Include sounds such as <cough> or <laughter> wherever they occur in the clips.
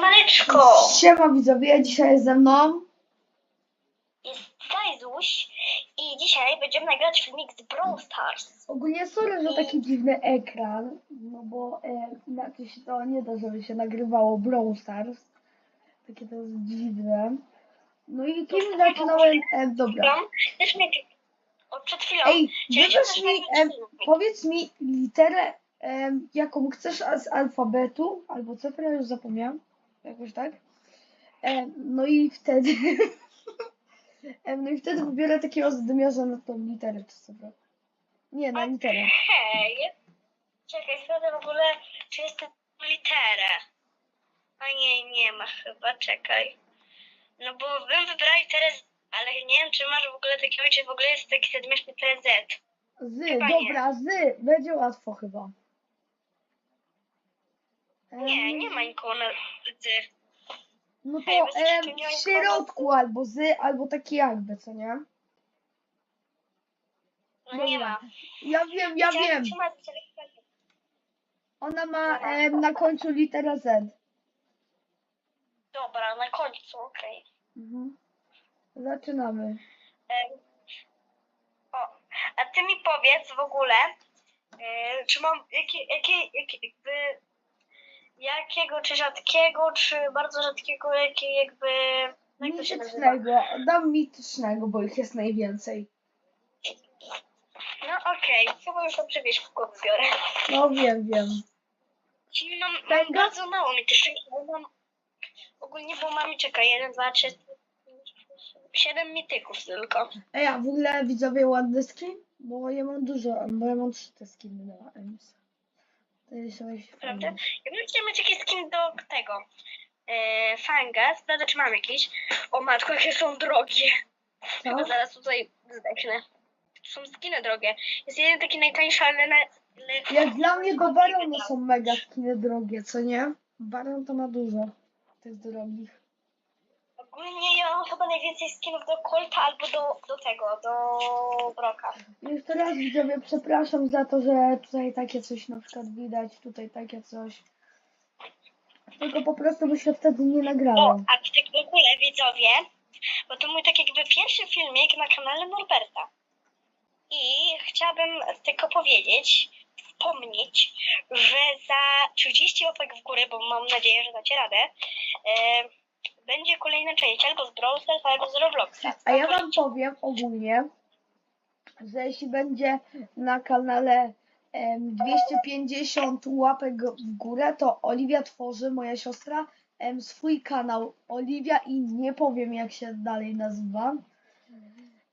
Siemaneczko! Siema widzowie, dzisiaj jest ze mną. Jest Zajzuś i dzisiaj będziemy nagrywać filmik z Brawl Stars. Ogólnie sorry, że taki dziwny ekran, no bo e, inaczej się to nie da, żeby się nagrywało Brawl Stars. Takie to jest dziwne. No i kim zaczynałem? E, dobra. No, też mnie od przed chwilą. Ej, wybierz mi, e, powiedz mi literę, e, jaką chcesz z alfabetu, albo cyfrę, już zapomniałam, jakoś tak. E, no i wtedy, <laughs> e, no i wtedy wybiorę takiego zdymiarza na tą literę, czy cyfrę. Nie, na literę. Hej, czekaj, sprawdzę w ogóle, czy jest tu literę. A nie, nie ma chyba, czekaj. No bo bym wybrała literę Z, ale nie wiem, czy masz w ogóle takiego, czy w ogóle jest taki sedmiesz literę Z. Z, Chyba nie. dobra, z, będzie łatwo chyba. Nie, nie ma nikogo na Z. No to bez em, w nikogo środku albo z, albo taki jakby, co nie? No nie ma. Ja wiem, ja Chciałam wiem. trzymać telefon. Ona ma em, na końcu literę Z. Dobra, na końcu, okej. Mhm. Zaczynamy. Em, O, a ty mi powiedz w ogóle, e, czy mam jakie, jakie, jakie, jakby, jakiego, czy rzadkiego, czy bardzo rzadkiego, jakie jakby, jak to się nazywa? Mitycznego. Dam mitycznego, bo ich jest najwięcej. No okej, chyba już dobrze wiesz, kogo wybiorę. No wiem, wiem. Czyli mam, mam Tego? bardzo mało mitycznych, bo mam, ogólnie, bo mam, czekaj, jeden, dwa, trzy, siedem mityków tylko. Ej, a w ogóle widzowie ładny skin? Bo ja mam dużo, bo ja mam trzy te skiny na EMS. To Prawda? Ja bym chciała mieć jakiś skin do tego. E, fanga, sprawdzę czy mam jakiś. O matko, jakie są drogie. Co? Chyba zaraz tutaj zdechnę. Są skiny drogie. Jest jeden taki najtańszy, ale... Na, ale... Jak dla mnie do Barona są mega skiny drogie, co nie? Baron to ma dużo tych drogich. Ogólnie ja mam chyba najwięcej skinów do Colta albo do, do tego, do Broka. Jeszcze raz widzowie, przepraszam za to, że tutaj takie coś na przykład widać, tutaj takie coś. Tylko po prostu by się wtedy nie O, nagrało. a tak w ogóle widzowie, bo to mój tak jakby pierwszy filmik na kanale Norberta. I chciałabym tylko powiedzieć, wspomnieć, że za 30 łapek w górę, bo mam nadzieję, że dacie radę, e, będzie kolejna część albo z Brawl Stars, albo z Robloxa. A ja wam powiem ogólnie, że jeśli będzie na kanale em, 250 łapek w górę, to Oliwia tworzy, moja siostra, em, swój kanał Oliwia i nie powiem jak się dalej nazywa,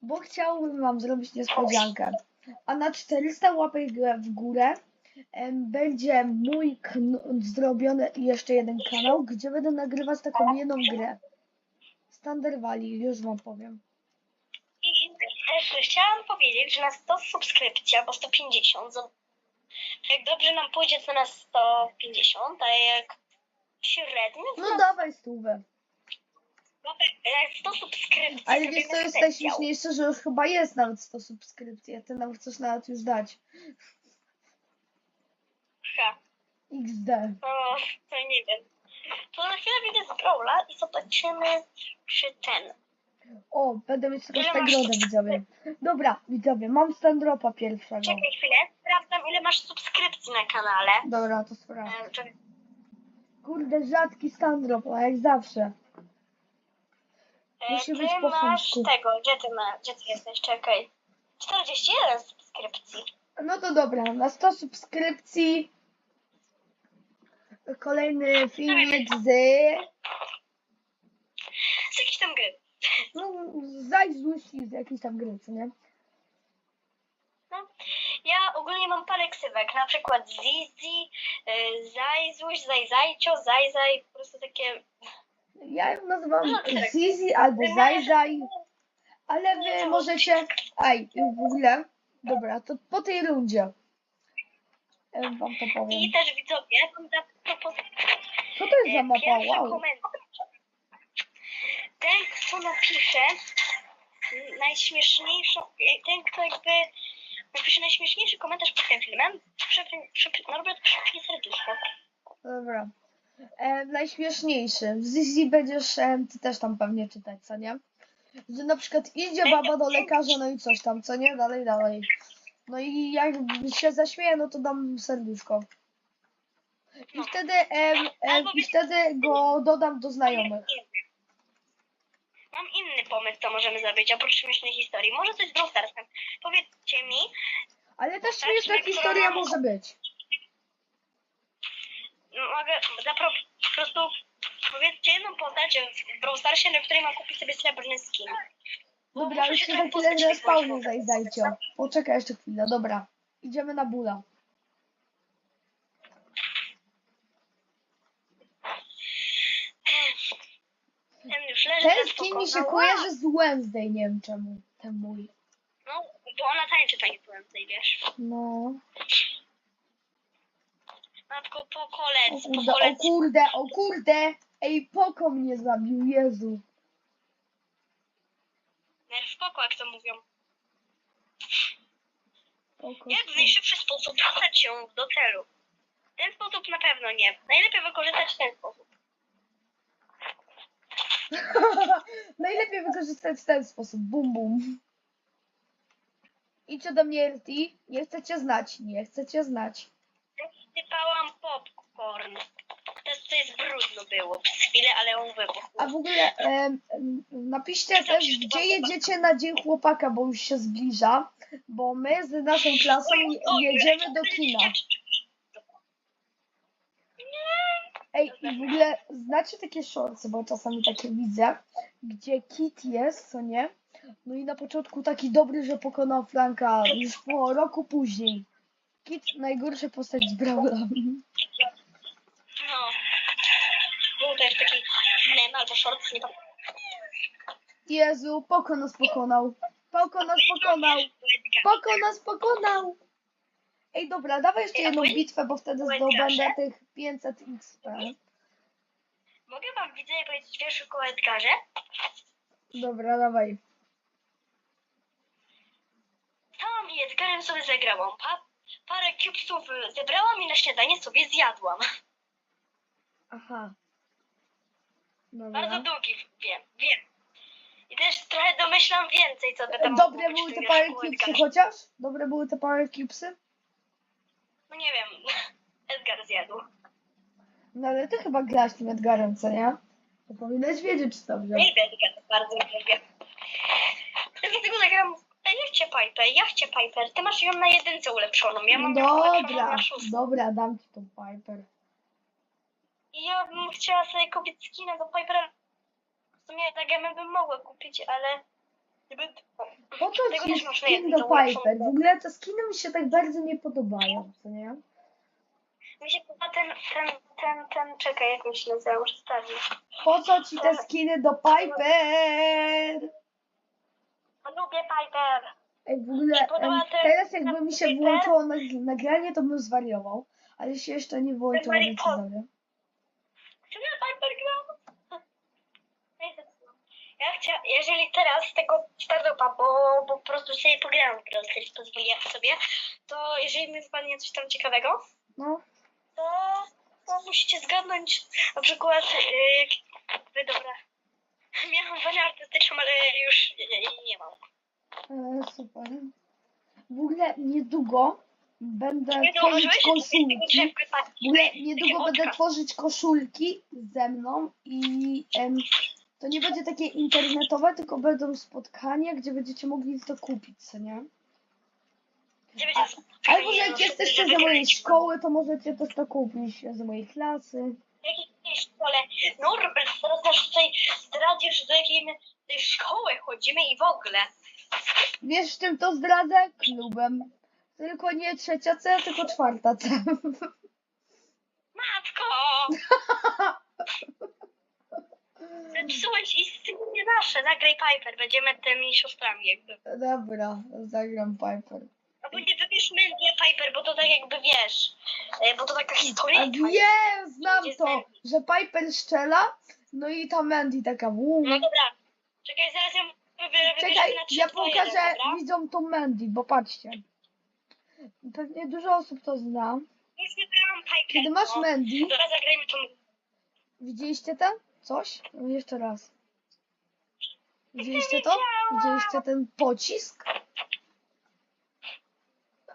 bo chciałbym wam zrobić niespodziankę. A na 400 łapek w górę będzie mój zrobiony jeszcze jeden kanał, gdzie będę nagrywać taką jedną grę. Standard Valley, już wam powiem. I też chciałam powiedzieć, że na 100 subskrypcji albo 150, zo- jak dobrze nam pójdzie, to na 150, a jak średnio, No na dawaj stówę. jak 100 subskrypcji. Ale wiesz co jest najśmieszniejsze, że już chyba jest nawet 100 subskrypcji, a ty nam chcesz nawet już dać. XD. No, to nie wiem. To na chwilę wyjdę z Brawla i zobaczymy, czy ten. O, będę mieć teraz Ile tę masz grodę, subskrypcji? widzowie. Dobra, widzowie, mam standropa pierwszego. Czekaj chwilę, sprawdzam ile masz subskrypcji na kanale. Dobra, to sprawdź. E, czekaj. Kurde, rzadki standrop, a jak zawsze. E, Musi ty być po masz chamsku. tego, gdzie ty, ma, gdzie ty jesteś? Czekaj. 41 subskrypcji. No to dobra, na 100 subskrypcji kolejny filmik z... Z jakiejś tam gry. No, zajdź z jakiejś tam gry, co nie? No. Ja ogólnie mam parę ksywek, na przykład Zizi, y, Zajzuś, Zajzajcio, Zajzaj, po prostu takie... Ja ją nazywam No, tak. Zizi albo Zajzaj, ale wy możecie... Aj, w ogóle, dobra, to po tej rundzie wam to powiem. I też widzowie, propozycję. Co to jest za mapa? Pierwszy Wow. komentarz. Ten, kto napisze najśmieszniejszą, ten, kto jakby napisze najśmieszniejszy komentarz pod tym filmem, przypnie, przypnie, Norbert przypnie serduszko. Dobra. e, najśmieszniejszy. W Zizi będziesz, e, ty też tam pewnie czytać, co nie? Że na przykład idzie baba do lekarza, no i coś tam, co nie? Dalej, dalej. No i jak się zaśmieje, no to dam serduszko. I No. wtedy, em, em, i wtedy go dodam do znajomych. Mam inny pomysł, co możemy zrobić, oprócz śmiesznej historii. Może coś z Brawl Starsem. Powiedzcie mi, Ale też śmieszna historia może być. mogę zapro... po prostu powiedzcie jedną postać w Brawl Starsie, na której mam kupić sobie srebrny skin. Dobra, już się za chwilę wybrać, spawnie bo- zajdajcie. Poczekaj jeszcze chwilę, dobra. Idziemy na bula. Ten skin mi się kojarzy z Wednesday, nie wiem czemu. Ten mój. No, bo ona tańczy tak jak Wednesday, wiesz. No. Matko, po O kolec, po kurde, o kurde, o kurde! Ej, poko mnie zabił, Jezu. Nerw spoko, jak to mówią. Poko. Jak w najszybszy sposób dostać się do celu? Ten sposób na pewno nie. Najlepiej wykorzystać ten sposób. <laughs> Najlepiej wykorzystać w ten sposób. Bum, bum. Idź ode mnie, RT. Nie chcę cię znać, nie chcę cię znać. Sypałam popcorn. To jest, to jest brudno było przez chwilę, ale on wybuchł. A w ogóle em, em, napiszcie też, gdzie jedziecie na Dzień Chłopaka, bo już się zbliża. Bo my z naszą klasą je- jedziemy do kina. Ej, i w ogóle znacie takie shortsy, bo czasami takie widzę, gdzie Kit jest, co nie? No i na początku taki dobry, że pokonał Franka, już po roku później. Kit najgorsza postać z Brawla. No. Był też taki mem albo shorts, nie pamiętam. Jezu, Poko nas pokonał. Poko nas pokonał. Poko nas pokonał. Ej, dobra, dawaj jeszcze jedną bitwę, bo wtedy zdobędę tych 500 XP. Mogę wam widzowie powiedzieć wiersz o Edgarze? Dobra, dawaj. Tam i Edgarem sobie zagrałam. Pa, parę cubesów y, zebrałam i na śniadanie sobie zjadłam. Aha. Bardzo Dobra. długi, wiem, wiem. I też trochę domyślam więcej, co by tam Dobre były te parę cubesy chociaż? Dobre były te parę cubesy? No nie wiem, <laughs> Edgar zjadł. No ale ty chyba grasz tym Edgarem, co nie? To powinnaś wiedzieć, czy dobrze. Nie lubię Edgar, bardzo lubię. Dlatego zagram... Ja chcę Piper, ja chcę Piper. Ty masz ją na jedynce ulepszoną, ja mam ją ulepszoną Dobra, na szóstce. dobra, dam ci tą Piper. I ja bym chciała sobie kupić skinę do Pipera. W sumie tak ja bym mogła kupić, ale... Gdyby... Po co ci na skin do Piper? W ogóle te skiny mi się tak bardzo nie podobają, co nie? Mi się chyba ten, ten, ten, ten, czekaj, jak mi się nazywa, muszę sprawdzić. Po co ci te skiny do Piper? Lubię Piper. Ej, w ogóle podoba em, teraz jakby mi się włączyło nag- nagranie, to bym zwariował. Ale się jeszcze nie włączyło, więc widzowie. Czy ja Piper gram? Ja chciałam, jeżeli teraz tego startupa, bo, bo po prostu sobie pogram w Brawl Stars, pozwolię sobie, to jeżeli mi wpadnie coś tam ciekawego, No, to, to musicie zgadnąć na przykład, yy, dobra, <laughs> miałam wanię artystyczną, ale już nie, nie, nie mam. e, super. W ogóle niedługo będę Nie tworzyć koszulki. W ogóle niedługo będę tworzyć koszulki ze mną i em, to nie będzie takie internetowe, tylko będą spotkania, gdzie będziecie mogli to kupić, co nie? Gdzie Albo że jak jesteście z mojej szkoły, to możecie też to kupić z mojej klasy. W jakiej szkole? Norbert, teraz nas tutaj zdradzisz, do jakiej my tej szkoły chodzimy i w ogóle. Wiesz, czym to zdradzę? Klubem. Tylko nie trzecia C, tylko czwarta C. Matko! <laughs> Zepsułeś istnienie nasze. Zagraj Piper, będziemy tymi siostrami jakby. Dobra, zagram Piper. Albo nie wybierz Mandy Piper, bo to tak jakby wiesz. e, Bo to taka A historyjka. wiem, znam to, że Piper strzela, no i ta Mandy taka wuu. No dobra. Czekaj, zaraz ją wybiorę. Czekaj, na 3, ja 2, 1, pokażę dobra? widzom tą Mandy, bo patrzcie. Pewnie dużo osób to zna. Już wybrałam Piper. Kiedy masz no. Mandy, Teraz zagrajmy tą... Widzieliście tam coś? No jeszcze raz. Widzieliście to? Widzieliście ten pocisk?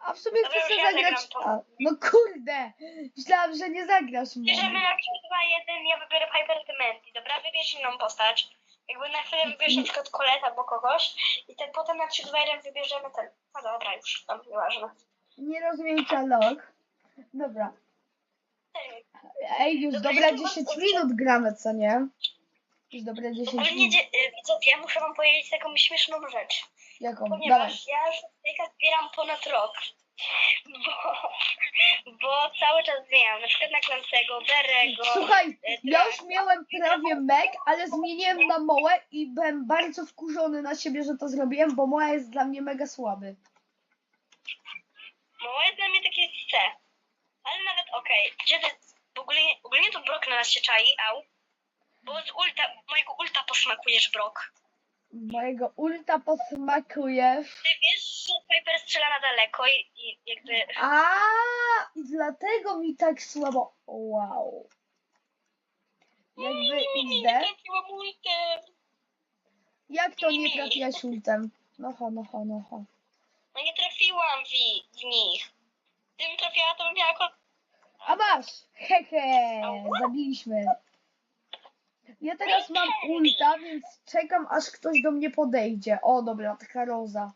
A w sumie Dobra, chcę już sobie ja zagrać. A, no kurde! Myślałam, że nie zagrasz mnie. Bierzemy na 3, 2, 1, ja wybiorę Piper Dementi, dobra? Wybierz inną postać. Jakby na chwilę wybierz na przykład Colette albo kogoś i ten potem na 3, 2, 1 wybierzemy ten. No dobra, już, tam nieważne. Nie rozumiem log. Dobra. Ej, już Dobra, dobre ja tu mam 10 kurczę. minut gramy, co nie? Już dobre 10 Ogólnie, minut. dzie- y, widzowie, muszę wam powiedzieć taką śmieszną rzecz. Jaką? Dawaj. Ponieważ ja już Snejka zbieram ponad rok. <laughs> Bo, bo cały czas zmieniam. Na przykład na Clancego, Berego. Słuchaj, e, ja już miałem prawie meg, ale zmieniłem na mołę i byłem bardzo wkurzony na siebie, że to zrobiłem, bo moja jest dla mnie mega słaby. Moje jest dla mnie takie C. Ale nawet okej. Gdzie to w ogóle, ogólnie to Brok na nas się czai, au. Bo z ulta, mojego ulta posmakujesz, Brok. Mojego ulta posmakujesz. Ty wiesz, że Piper strzela na daleko i, i jakby... A i dlatego mi tak słabo. Wow. Jakby idę. trafiłam ultem. Jak to nie trafiłaś ultem? No ho, no ho, no ho. No nie trafiłam w, w nich. Gdybym trafiała, to bym miała... Ko- A masz! Hehe! Zabiliśmy. Ja teraz mam ulta, więc czekam aż ktoś do mnie podejdzie. O dobra, taka roza.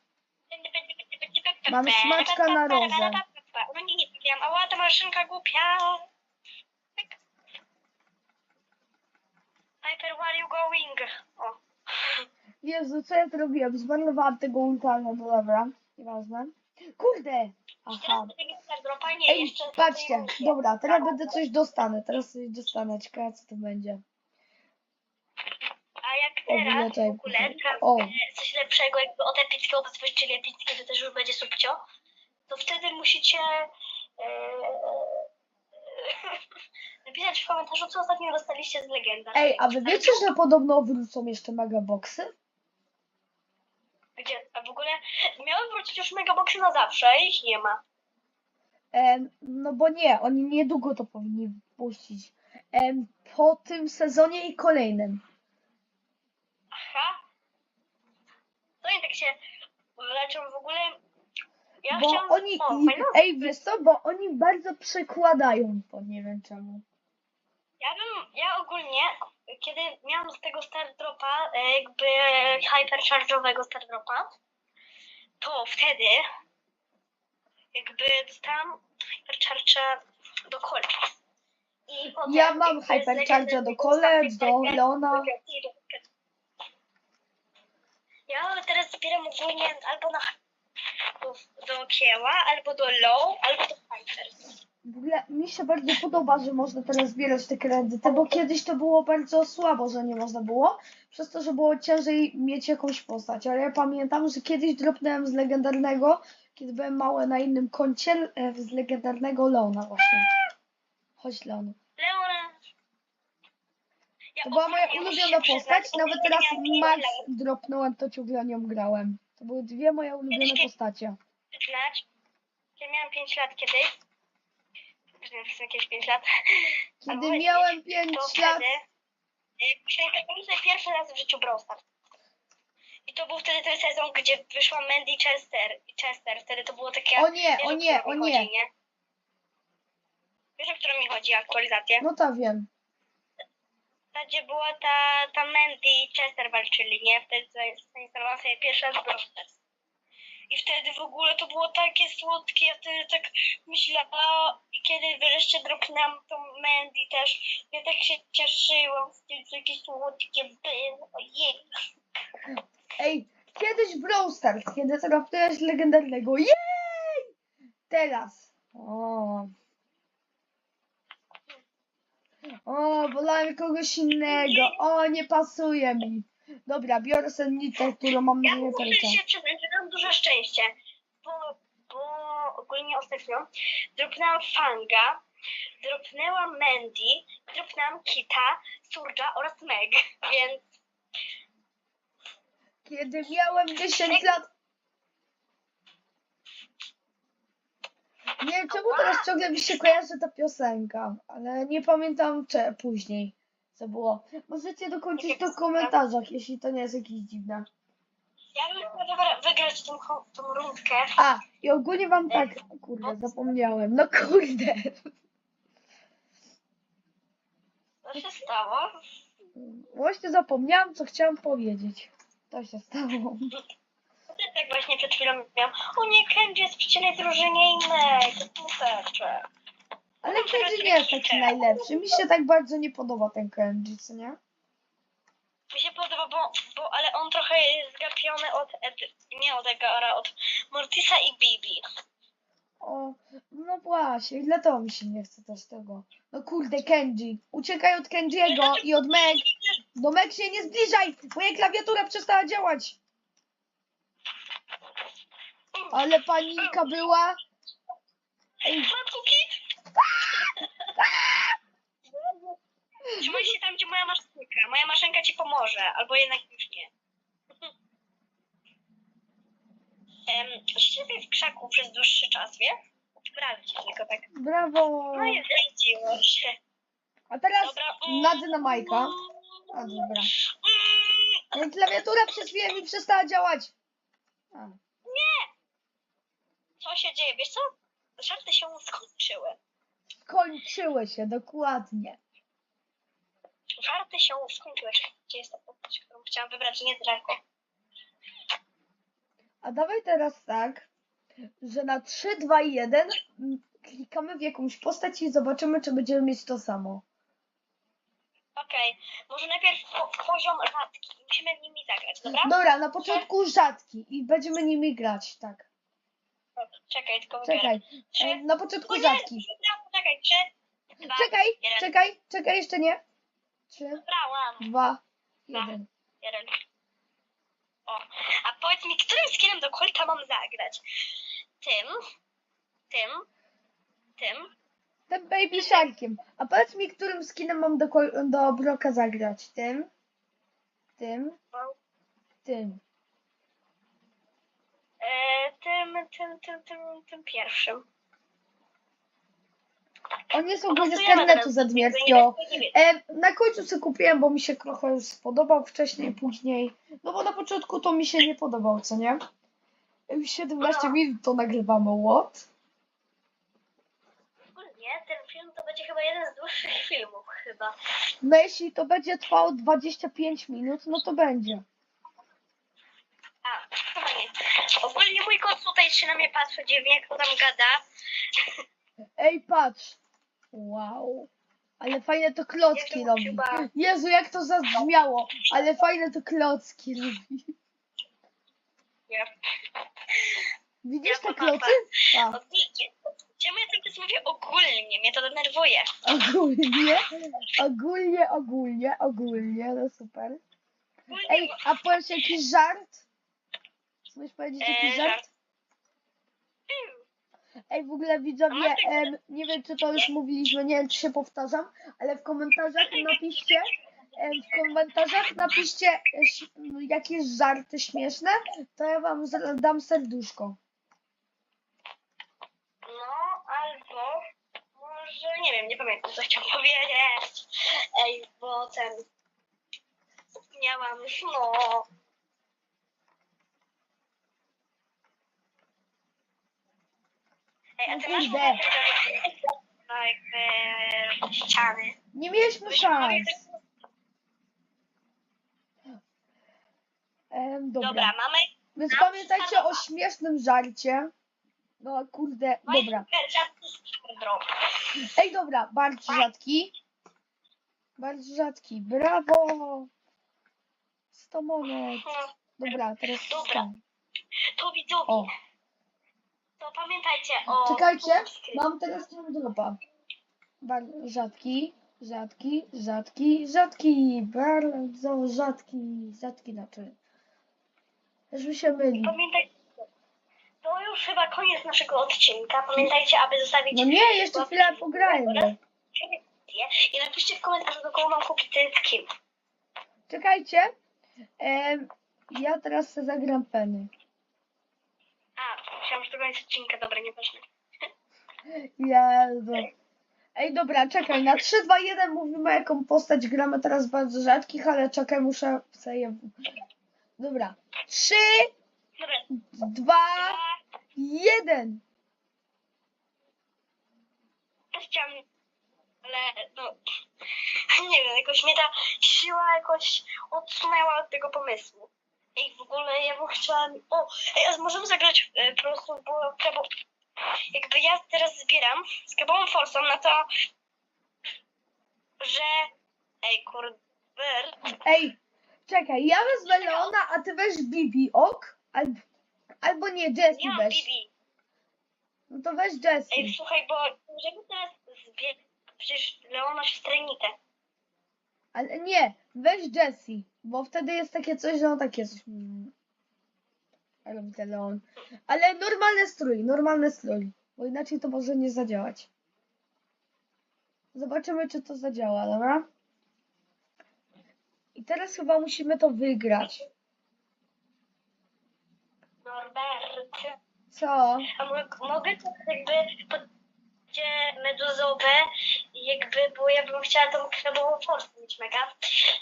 Mam smaczka na rozę. No nie, nie trafiłam. Ała, ta maszynka głupia. Pyk. Piper, where are you going? O. Jezu, co ja to robiłem? Zmarnowałam tego ulta, no dobra. Nieważne. Kurde! Aha. Teraz będę mieć tak Ej, jeszcze patrzcie, dobra, teraz będę coś dostanę, teraz coś dostanę, ciekawe co to będzie. A jak O, teraz w ogóle o. trafimy coś lepszego, jakby do coś, czyli epickie, to też już będzie subcio, to wtedy musicie e, <laughs> napisać w komentarzu, co ostatnio dostaliście z legenda. Ej, a wy wiecie, że podobno wrócą jeszcze megaboxy? Gdzie, a w ogóle miały wrócić już megaboxy na zawsze, a ich nie ma. Em, no bo nie, oni niedługo to powinni puścić. Em, po tym sezonie i kolejnym. Aha. To oni tak się leczą w ogóle. Ja Bo chciałam... oni, O, i, fajna ej wiesz co, bo oni bardzo przekładają to, nie wiem czemu. Ja bym, ja ogólnie, kiedy miałam z tego Star Dropa, e, jakby hypercharge'owego Star Dropa, to wtedy jakby dostałam hypercharge'a do Colt. I potem Ja mam jakby z hypercharge'a do Colette, do Star Dropa- Leona. Ja teraz zbieram ogólnie albo na do, do Kieła, albo do Low, albo do Hyper. W ogóle mi się bardzo podoba, że można teraz zbierać te kredyty, bo kiedyś to było bardzo słabo, że nie można było, przez to, że było ciężej mieć jakąś postać. Ale ja pamiętam, że kiedyś dropnąłem z legendarnego, kiedy byłem mały na innym koncie, e, z legendarnego Leona właśnie. Chodź Leon. Leona. Ja To była moja ulubiona postać, nawet teraz Max dropnąłem, to ciągle nią grałem. To były dwie moje ulubione postacie. że miałam 5 lat kiedyś. Że miałam jakieś 5 lat. <laughs> Kiedy Albo miałem to 5 lat, wtedy sobie pierwszy raz w życiu Brawl Stars. I to był wtedy ten sezon, gdzie wyszła Mandy Chester. I Chester. Wtedy to było takie... o nie, wiesz, o nie, o nie. Chodzi, nie? Wiesz, o którą mi chodzi aktualizację? No to wiem. Ta, gdzie była ta, ta Mandy i Chester walczyli, nie? Wtedy zainstalowałam sobie pierwszy raz Brawl Stars. I wtedy w ogóle to było takie słodkie, ja wtedy tak myślałam, i kiedy wreszcie dropnęłam tą Mandy też, ja tak się cieszyłam z tym, że jakieś słodkie było, ojej. Ej, kiedyś Brawl Stars, kiedy trafiłeś legendarnego. Jej! Teraz. O. O, wolałem kogoś innego. O, nie pasuje mi. Dobra, biorę sennicę, którą mam na Ja się przyznać, że mam duże szczęście, bo, bo ogólnie ostatnio dropnęłam Fanga, dropnęłam Mandy, dropnęłam Kita, Surja oraz Meg, <laughs> więc Kiedy miałem 10 lat. Nie wiem czemu teraz ciągle mi się kojarzy ta piosenka, ale nie pamiętam cze później. Co było. Możecie dokończyć to w komentarzach, jeśli to nie jest jakieś dziwne. Ja bym chciała wygra- wygrać tą, tą rundkę. A, i ogólnie wam tak, kurde, zapomniałem, no kurde. Co się stało? Właśnie zapomniałam, co chciałam powiedzieć. To się stało. Tak właśnie przed chwilą miałam. O nie, Kenji jest w przeciwnej drużynie innej. To smuteczek. Ale Kenji nie jest taki najlepszy. Mi się tak bardzo nie podoba ten Kenji, co nie? Mi się podoba, bo, bo ale on trochę jest zgapiony od, Ed, nie od Egara, od Mortisa i Bibi. O, no właśnie, dlatego mi się nie chce też tego. No kurde, Kenji. Uciekaj od Kenjiego i od Meg. Do Meg się nie zbliżaj! Moja klawiatura przestała działać. Ale panika była. Ej, Matku Kit! Trzymaj się tam, gdzie moja maszynka. Moja maszynka ci pomoże, albo jednak już nie. <laughs> Um, Siedzę w krzaku przez dłuższy czas, wie? Tylko tak. brawo. No i zdradziło się. A teraz Dobra. nadzę na Majka. A dobra. Ej, Klawiatura przez chwilę mi przestała działać. A. Co się dzieje? Wiesz co? Żarty się skończyły. Skończyły się, dokładnie. Żarty się skończyły. Gdzie jest ta postać, którą chciałam wybrać? Nie Draco. A dawaj teraz tak, że na 3, 2, 1 mm, klikamy w jakąś postać i zobaczymy, czy będziemy mieć to samo. Okej, może najpierw po, poziom rzadki. Musimy nimi zagrać, dobra? Dobra, na początku rzadki i będziemy nimi grać, tak. Czekaj, tylko wybieram. Czekaj, Trzy. e, na początku O nie, rzadki. Czekaj, trzy, dwa, Czekaj, jeden. czekaj, czekaj, jeszcze nie. 3, Wybrałam. 2, 1. Jeden. O, a powiedz mi, którym skinem do Colta mam zagrać? Tym, tym, tym. Tym Baby Sharkiem. A powiedz mi, którym skinem mam do, kol- do Broka zagrać? Tym, tym, tym. E, tym, tym, tym, tym, tym pierwszym. On jest ogólnie z karnetu zadmierskiego. E, na końcu sobie kupiłem, bo mi się trochę już spodobał wcześniej, później. No bo na początku to mi się nie podobał, co nie? Już 17 No. minut to nagrywamy, what? Ogólnie ten film to będzie chyba jeden z dłuższych filmów chyba. No jeśli to będzie trwało 25 minut, no to będzie. A, chyba nie. Ogólnie mój kot tutaj się na mnie patrzy dziwnie, jak to tam gada. Ej, patrz. Wow. Ale fajne to klocki robi. chyba. Jezu, jak to zabrzmiało. Ale fajne to klocki robi. Nie. Widzisz te klocy? A, Ogólnie. Czemu ja cały czas mówię ogólnie? Mnie to denerwuje. ogólnie, ogólnie, ogólnie, ogólnie, no super. Ogólnie, Ej, a powiesz jakiś żart? Chcesz powiedzieć jakiś Eee, żart? żart. Ej, w ogóle widzowie, em, nie wiem czy to już mówiliśmy, nie wiem czy się powtarzam, ale w komentarzach napiszcie, em, w komentarzach napiszcie e, ś- jakieś żarty śmieszne, to ja wam dam serduszko. No, albo może, nie wiem, nie pamiętam, co chciałam <laughs> powiedzieć. Ej, bo ten... Miałam, no... Ej, a ty masz kurde. ogóle tego- no jakby ściany. Nie mieliśmy szans. Em, dobra. Dobra, mamy... Więc pamiętajcie o śmiesznym żarcie. No kurde, dobra. Dobra. Ej, dobra, bardzo rzadki. Bardzo rzadki. Brawo! 100 monet. Dobra, teraz Dobra. 100. To widzowie, O, to pamiętajcie o... czekajcie, mam teraz tam dropa. Rzadki, rzadki, rzadki, rzadki. Bardzo rzadki, rzadki znaczy. Mi się myli. Pamiętajcie, to już chyba koniec naszego odcinka. Pamiętajcie, aby zostawić No nie, jeszcze chwilę pograjmy. i napiszcie w komentarzu, do kogo mam kupić ten skin. Czekajcie. Ja teraz zagram peny. To koniec odcinka. Dobra, nieważne. Jezu. Ej, dobra, czekaj, na 3, 2, 1 mówimy jaką postać gramy teraz bardzo rzadkich, ale czekaj, muszę sobie... Dobra, 3, Dobra, 2, dwa, 1. też chciałam, ale no, <laughs> nie wiem, jakoś mnie ta siła jakoś odsunęła od tego pomysłu. Ej, w ogóle ja bym chciała, o, ej, a możemy zagrać e, po prostu, bo, bo jakby ja teraz zbieram z kabową forsą na to, że, ej, kurde, Ej, czekaj, ja wezmę Leona, a ty weź Bibi, ok? Albo, albo nie, Jessie mam weź. Bibi. No to weź Jessie. Ej, słuchaj, bo możemy teraz zbierać, przecież Leona siostrzenicę. Ale nie, weź Jessie, bo wtedy jest takie coś, że on takie coś... the Leon. Ale normalny strój, normalny strój, bo inaczej to może nie zadziałać. Zobaczymy, czy to zadziała, dobra? I teraz chyba musimy to wygrać. Norbert. Co? A mo- mogę to jakby podcie meduzowe i jakby, bo ja bym chciała tą krabową forsę mieć mega.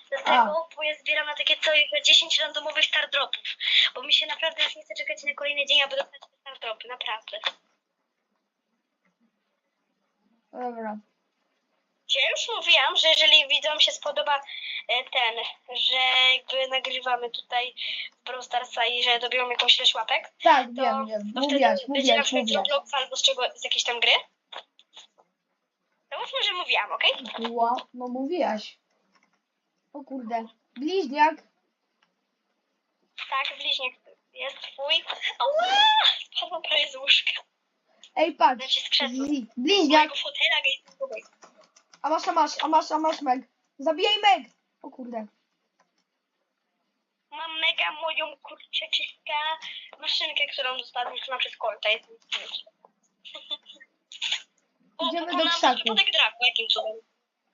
Dlatego, bo ja zbieram na takie co jakby 10 randomowych stardropów. Bo mi się naprawdę już nie chce czekać na kolejny dzień, aby dostać te stardropy, naprawdę. Dobra. Ja już mówiłam, że jeżeli widzom się spodoba e, ten, że jakby nagrywamy tutaj w Brawl Starsa i że dobią jakąś ilość łapek, Tak, to, wiem, wiem. to Mówiłaś, wtedy będzie na mówiłaś, przykład mówiłaś. Albo z czego, z jakiejś tam gry. Mówmy, że mówiłam, okej? Ła, no mówiłaś. O kurde. Bliźniak. Tak, bliźniak jest twój. Ała! Spadłam prawie z łóżka. Ej, patrz. Znaczy z krzesła. Zi- Bliźniak. Mojego fotela. A masz, a masz, a masz, a masz Meg. Zabijaj Meg. O kurde. Mam mega moją kurczaczystka maszynkę, którą dostałam już na przez kolta. Jest O, Idziemy do krzaku. przypadek draku, jakim cudem.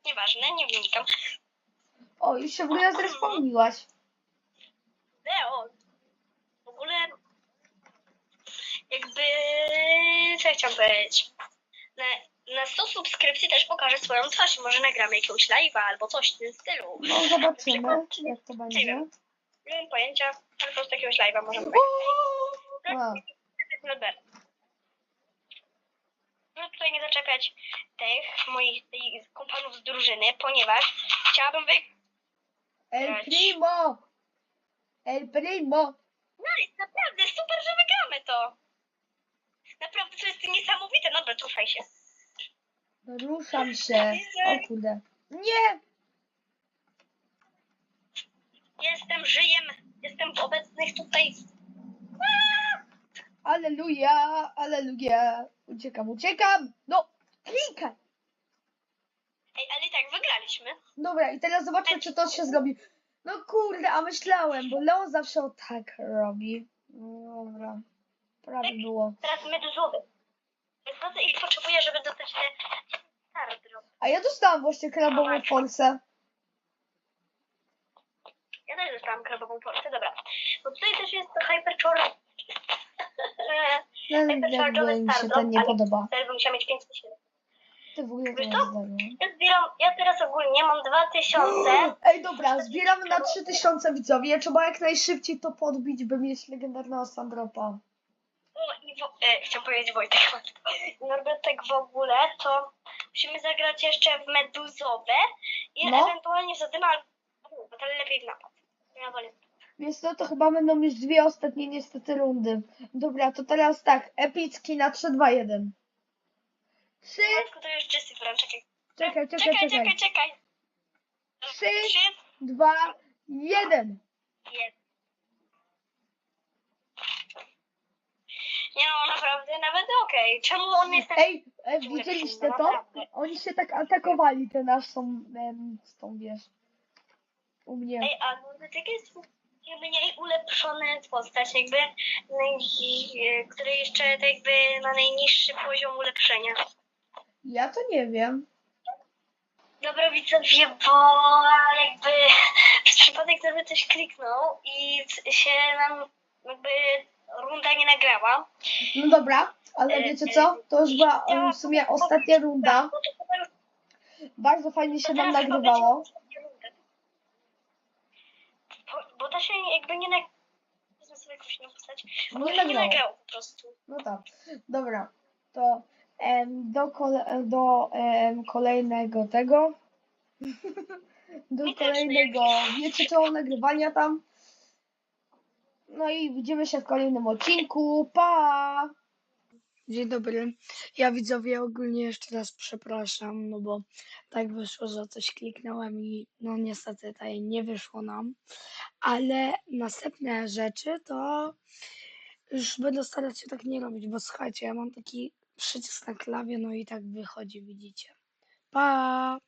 Nieważne, nie wnikam. O, już się w ogóle zrespawniłaś. Leo, w ogóle jakby, co ja chciałam powiedzieć, na, na 100 subskrypcji też pokażę swoją twarz może nagramy jakiegoś live'a albo coś w tym stylu. No zobaczymy, jak to będzie. Nie mam pojęcia, ale po prostu jakiegoś live'a możemy A, nagrać. Żeby tutaj nie zaczepiać tych moich tych kompanów z drużyny, ponieważ chciałabym wy... El Primo. El Primo. No jest naprawdę super, że wygramy to. Naprawdę to jest niesamowite. Dobra, ruszaj się. Ruszam się. O kurde. Nie. Jestem, żyjem, jestem w obecnych tutaj. Aleluja, aleluja. Uciekam, uciekam. No, klikaj. Ej, ale i tak wygraliśmy. Dobra, i teraz zobaczmy, czy to się zrobi. No kurde, a myślałem, bo Leon zawsze o tak robi. No Dobra, prawie było. Teraz meduzowy. Meduzowy i potrzebuję, żeby dostać te. A ja dostałam właśnie krabową forsę. Ja też dostałam krabową porcję, dobra. Bo tutaj też jest to <laughs> hyperchor... No, jakby mi się to nie podoba. Wtedy bym musiała mieć 5 tysięcy. Ty w ogóle to Wiesz co? Ja zbieram, ja teraz ogólnie mam 2000. <gasps> Ej, dobra, zbieramy na 3000 widzowie. Trzeba jak najszybciej to podbić, by mieć legendarnego Sandropa. O, i e, chciałam powiedzieć Wojtek. <laughs> Norbertek w ogóle, to musimy zagrać jeszcze w meduzowe i No. ewentualnie w zadyma, albo ale lepiej w napad. Ja wolę. Więc no to chyba będą już dwie ostatnie niestety rundy. Dobra, to teraz tak, epicki na 3, 2, 1. 3, Matko, to już Jesse wręcz, czekaj. czekaj, czekaj, Czekaj, czekaj. czekaj, czekaj. Trzy. Trzy, 2, 1. jeden. Nie no, naprawdę, nawet okej. Czemu on jest tak... Ej, e, widzieliście to? Oni się tak atakowali, ten nasz są, em, z tą wiesz, u mnie. Ej, a Norbertek jest mniej ulepszony postać, jakby, naj- który jeszcze tak jakby ma najniższy poziom ulepszenia. Ja to nie wiem. Dobra widzowie, bo jakby przez przypadek gdyby coś kliknął i się nam jakby runda nie nagrała. No dobra, ale wiecie co? To już była em, w sumie ostatnia runda. Już Bardzo fajnie się nam nagrywało. To się jakby nie nagrało. Wezmę sobie jakąś inną postać. Nie to się nie nagrało. nagrało po prostu. No tak. Dobra. To em, do, kole, do em, kolejnego tego. <laughs> do Mi też kolejnego wieczorowego nagrywania tam. No i widzimy się w kolejnym odcinku. Pa! Dzień dobry. Ja widzowie ogólnie jeszcze raz przepraszam, no bo tak wyszło, że coś kliknąłem i no niestety tutaj nie wyszło nam. Ale następne rzeczy to już będę starać się tak nie robić, bo słuchajcie, ja mam taki przycisk na klawie, no i tak wychodzi, widzicie. Pa!